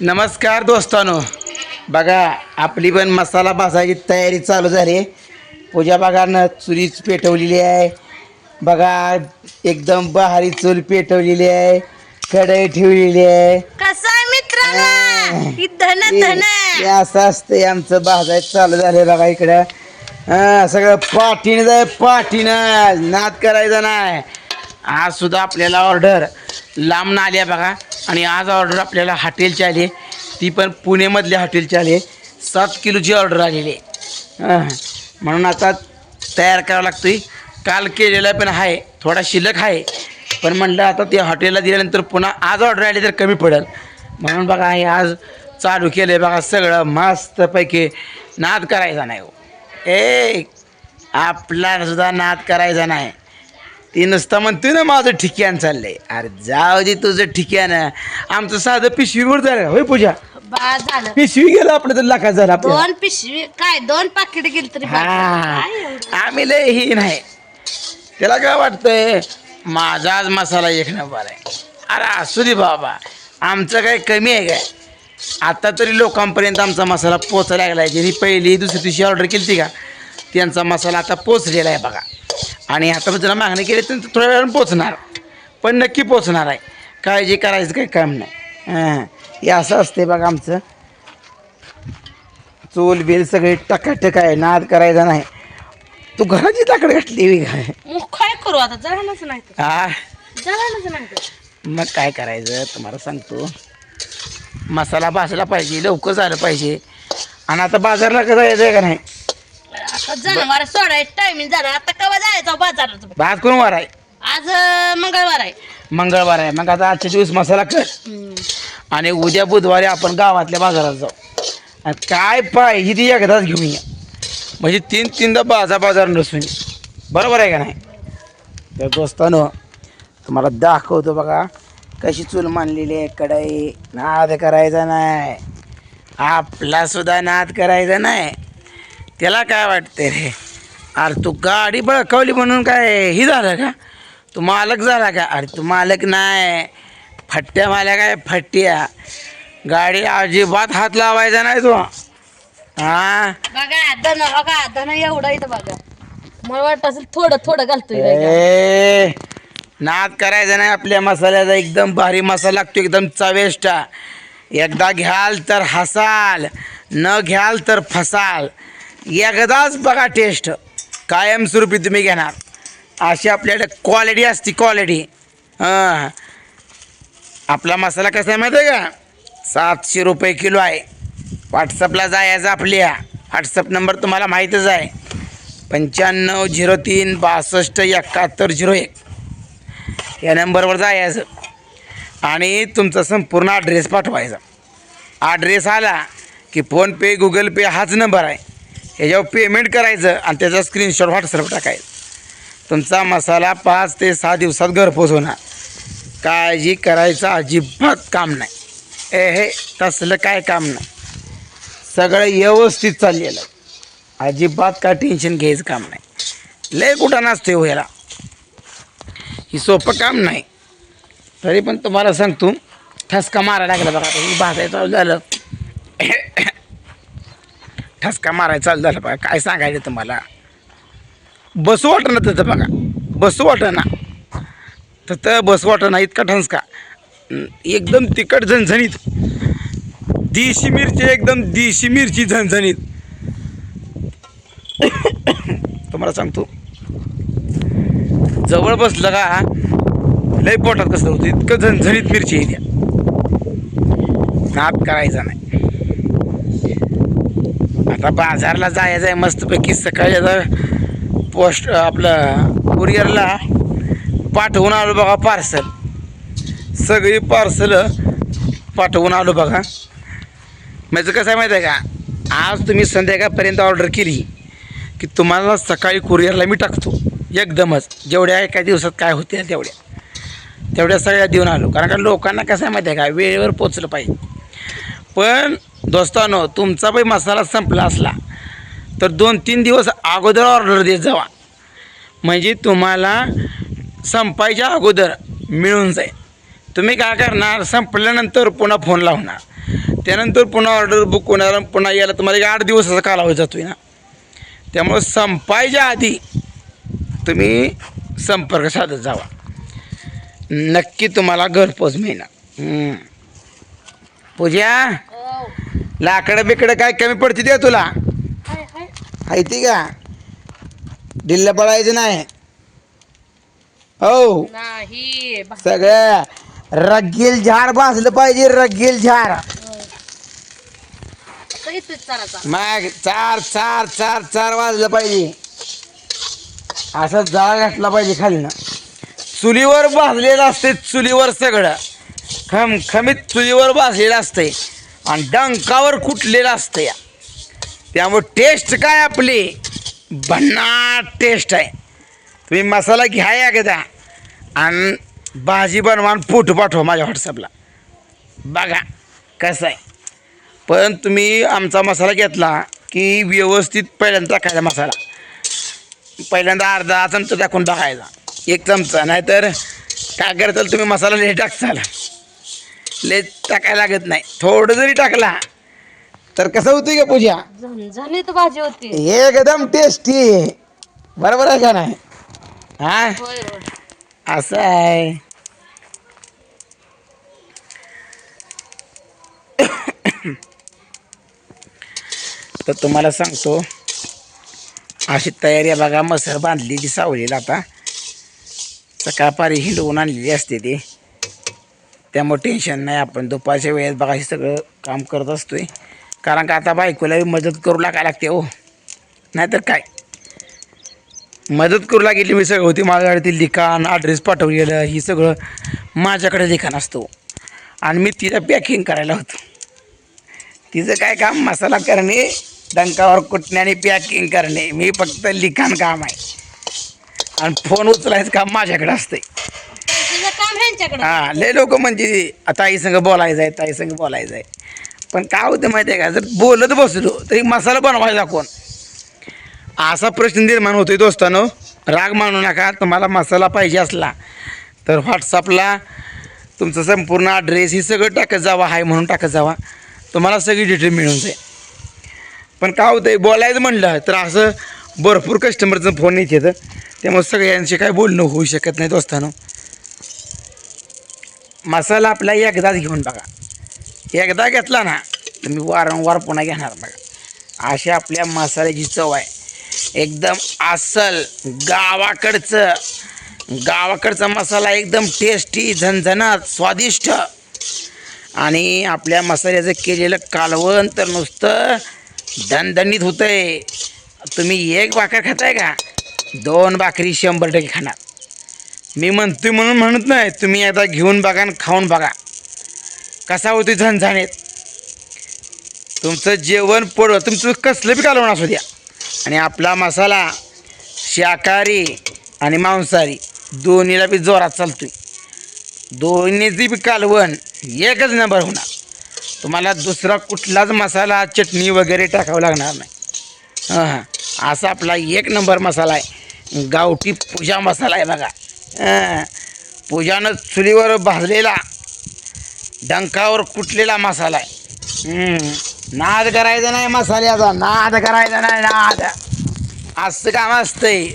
नमस्कार दोस्तानो. बघा आपली पण मसाला भाजायची तयारी चालू झाली. पूजा बघा चुलीच पेटवलेली आहे. बघा एकदम बहारी चूल पेटवलेली आहे. कढई ठेवलेली आहे. कसा आहे मित्रांनो? ही धन धन हे असं असतंय आमचं भाजायचं चालू झालंय बघा इकडं. हा सगळं पाठीनं जाय पाठीनं. नाद करायचा नाही. आज सुद्धा आपल्याला ऑर्डर लांब आली आहे बघा. आणि आज ऑर्डर आपल्याला हॉटेलची आली आहे. ती पण पुणेमधल्या हॉटेलची आली आहे. सात किलोची ऑर्डर आलेली आहे. म्हणून आता तयार करावं लागतोय. काल केलेला पण आहे. थोडा शिल्लक आहे. पण म्हणलं आता ते हॉटेलला दिल्यानंतर पुन्हा आज ऑर्डर आली तर कमी पडेल. म्हणून बघा हे आज चालू केलं आहे बघा सगळं. मस्तपैकी नाद करायचा नाही हो. ए आपला सुद्धा नाद करायचा नाही. ती नुसतं म्हणतोय ना माझं ठिकाण चाललंय. अरे जाऊ दे तुझं ठिकाण. आमचं साधं पिशवीवर झालं. होय पूजा. बा झालं. पिशवी गेलं आपलं तर लाखात झालं आपलं दोन पिशवी काय दोन पाकिट गेली तरी. हा? आम्ही लय ही नाही. त्याला काय वाटतंय? माझाच मसाला एक नंबर आहे. अरे असू दे बाबा. आमचं काय कमी आहे काय? आता तरी लोकांपर्यंत आमचा मसाला पोचायला लागला आहे ज्यांनी पहिली दुसरी दिवशी ऑर्डर केली ती का त्यांचा मसाला आता पोचलेला आहे बघा. आणि आता त्याला मागणी केली तर थोड्या वेळानं पोचणार. पण नक्की पोचणार आहे. काळजी करायचं काही काम नाही. हां. हे असं असते बघा आमचं. चूल बिल सगळे टकाटक आहे. नाद करायचा नाही. तू घराची ताकड घातली काय मग काय करू आता? जळणच नाही तर. हा जळणच नाही तर. मग काय करायचं? तुम्हाला सांगतो. मसाला भाजला पाहिजे. लवकर झालं पाहिजे. आणि आता बाजारला कसं जायचं आहे का नाही? जनावर सोडायचं टायमिंग झालं. आता जायचं? बाजारात. कोण वार आहे? आज अं, मंगळवार आहे. मंगळवार आहे. मग आता आजच्या दिवस मसाला कर. आणि उद्या बुधवारी आपण गावातल्या बाजारात जाऊ. आणि काय पाहिजे ती एकदाच घेऊन या. म्हणजे तीन तीनदा बाजार बाजार नसून. बरोबर आहे का नाही? तर दोस्तानो तुम्हाला दाखवतो बघा कशी चूल मानलेली आहे कढई. नाद करायचा नाही. आपला सुद्धा नाद करायचा नाही. त्याला काय वाटते रे? अरे तू गाडी बळकावली म्हणून काय ही झालं का? तू मालक झाला का? अरे तू मालक नाही. फट्ट्या माल्या काय? फट्ट्या. गाडी अजिबात हात लावायचा नाही तू. हा? बघा धन बघा धन एवढं इथं बघा. मला वाटत असेल थोडं थोडं घालतोय काय का. ए नाद करायचा नाही आपल्या मसाल्याचा. एकदम भारी मसाला लागतो एकदम चवेष्टा. एकदा घ्याल तर हसाल न घ्याल तर फसाल. एकदाच बघा टेस्ट. कायमस्वरूपी तुम्ही घेणार. अशी आपल्याकडे क्वालिटी असते क्वालिटी हां. आपला मसाला कसा आहे माहिती आहे का? सातशे रुपये किलो आहे. व्हॉट्सअपला जायचं आपल्या. व्हॉट्सअप नंबर तुम्हाला माहीतच आहे. पंच्याण्णव झिरो तीन बासष्ट एकाहत्तर झिरो एक. या नंबरवर जायचं. आणि तुमचा संपूर्ण ॲड्रेस पाठवायचा. ॲड्रेस आला की फोनपे गुगल पे हाच नंबर आहे. ह्याच्यावर पेमेंट करायचं आणि त्याचा स्क्रीनशॉट व्हॉट्सअप टाकायचं. तुमचा मसाला पाच ते सहा दिवसात घरपोच होणार. काळजी करायचं अजिबात काम नाही. ए हे तसलं काय काम नाही. सगळं व्यवस्थित चाललेलं आहे. अजिबात काय टेन्शन घ्यायचं काम नाही. लय कुठं नसते हो ह्याला ही सोपं काम नाही. तरी पण तुम्हाला सांगतो ठसका मारायला लागला बघा ही भाजायचं झालं. ठसका मारायचा चालू झालं बघा. काय सांगायचं तुम्हाला? बसू वाटणं तिथं बघा. बसू वाटणं तर बसू वाटणं इतका ठसका. एकदम तिखट झणझणीत. देशी मिरची एकदम देशी मिरची झणझणीत. तुम्हाला सांगतो. जवळ बसलं का लय पोटात कसं होतं. इतकं झणझणीत मिरची आहे नाद करायचा नाही. आता बाजारला जायचं आहे मस्तपैकी सकाळी आता पोस्ट आपलं कुरिअरला पाठवून आलो बघा पार्सल सगळी पार्सल पाठवून आलो बघा. म्हणजे कसं आहे माहिती आहे का? आज तुम्ही संध्याकाळपर्यंत ऑर्डर केली की तुम्हाला सकाळी कुरिअरला मी टाकतो. एकदमच. जेवढ्या एका दिवसात काय होते तेवढ्या. तेवढ्या सगळ्या देऊन आलो. कारण का लोकांना कसं आहे माहिती आहे का? वेळेवर पोचलं पाहिजे. पण दोस्तानो तुमचा पण मसाला संपला असला तर दोन तीन दिवस अगोदर ऑर्डर देत जावा. म्हणजे तुम्हाला संपायच्या अगोदर मिळून जाईल. तुम्ही काय करणार संपल्यानंतर पुन्हा फोन लावणार. त्यानंतर पुन्हा ऑर्डर बुक होणार पुन्हा यायला तुम्हाला एक आठ दिवसाचा कालावधी आहे ना. त्यामुळं संपायच्या आधी तुम्ही संपर्क साधत जावा. नक्की तुम्हाला घरपोच मिळणार. पूजा? लाकडं बिकडं काय कमी पडते द्या तुला? हाय, हाय. आहे ती का? दिल्ल पडायचं नाही. हो. नाही. बा- सगळं रगेल झाड भाजलं पाहिजे रगेल झाड. मग चार चार चार चार वाजलं पाहिजे. असं जाळ घातला पाहिजे खाली ना. चुलीवर भाजलेलं असते चुलीवर सगळं. खम खमीत चुलीवर भाजलेलं असते आणि डंकावर कुटलेलं असतं या. त्यामुळे टेस्ट काय आपली? भन्नाट टेस्ट आहे. तुम्ही मसाला घ्या या एकदा आणि भाजी बनवा आणि फोटो पाठवा माझ्या व्हॉट्सअपला बघा कसं आहे. पण तुम्ही आमचा मसाला घेतला की व्यवस्थित पहिल्यांदा टाकायचा मसाला. पहिल्यांदा अर्धा चमचा टाकून टाकायचा. एक चमचा. नाहीतर काय करताल तुम्ही मसाला लय टाकताल. लय टाकायला लागत नाही. थोडं जरी टाकला तर कसं होतं का पूजा? झणझणीत भाजी होती. एकदम टेस्टी बरोबर आहे का नाही? हा? होय होय. असं आहे. तर तुम्हाला सांगतो अशी तयारी आहे बघा मसर बांधलेली सावलीला आता. सकाळपारी हिंडवून आणलेली असते ती. त्यामुळे टेन्शन नाही. आपण दुपारच्या वेळेत बघा हे सगळं काम करत असतोय. कारण का आता बायकोला मदत करू लागायला लागते हो. नाहीतर काय? मदत करू लागली मी सगळं. होती माझ्याकडे ती लिखाण ॲड्रेस पाठवलेलं ही सगळं माझ्याकडे लिखाण असतो हो. आणि मी तिला पॅकिंग करायला होतो. तिचं काय काम? मसाला करणे डंकावर कुटणे आणि पॅकिंग करणे. मी फक्त लिखाण काम आहे. आणि फोन उचलायचं काम माझ्याकडे असते काम ह्यांच्याकडे. हां लय लोक म्हणजे ताई संग बोलायचं आहे ताई संग बोलायचं आहे. पण काय होतं माहिती आहे का जर बोलत बसलो तरी मसाला बनवायला कोण असा प्रश्न निर्माण होतोय दोस्तानो. राग मानू नका तुम्हाला मसाला पाहिजे असला तर व्हॉट्सअपला तुमचं संपूर्ण ॲड्रेस हे सगळं टाकत जावा हाय म्हणून टाकत जावा. तुम्हाला सगळी डिटेल मिळून जाईल. पण काय होतं आहे बोलायचं म्हणलं तर असं भरपूर कस्टमरचं फोन येत येतं त्यामुळे सगळ्यांशी काय बोलणं होऊ शकत नाही दोस्तानो. मसाला आपला एकदाच घेऊन बघा. एकदा घेतला ना तर मी वारंवार पुन्हा घेणार बघा. अशी आपल्या मसाल्याची चव आहे. एकदम अस्सल गावाकडचं गावाकडचा मसाला एकदम टेस्टी झणझणात स्वादिष्ट. आणि आपल्या मसाल्याचं केलेलं कालवण तर नुसतं दणदणीत होतं आहे तुम्ही एक भाकर खाताय का? दोन भाकरी शंभर टक्के खाणार. मी म्हणतोय म्हणून म्हणत नाही. तुम्ही आता घेऊन बघा आणि खाऊन बघा. कसा होती झणझणीत. तुमचं जेवण पड तुमचं कसलं बी कालवण असू द्या. आणि आपला मसाला शाकाहारी आणि मांसाहारी दोन्हीला बी जोरात चालतोय. दोन्हीची बी कालवण एकच नंबर होणार. तुम्हाला दुसरा कुठलाच मसाला चटणी वगैरे टाकावं लागणार नाही. हां हां. असा आपला एक नंबर मसाला आहे. गावठी पूजा मसाला आहे बघा. पूजानं चुलीवर भाजलेला डंकावर कुटलेला मसाला आहे. हम्म. नाद करायचा नाही मसाल्याचा. नाद करायचा नाही नाद. असं काम असतंय.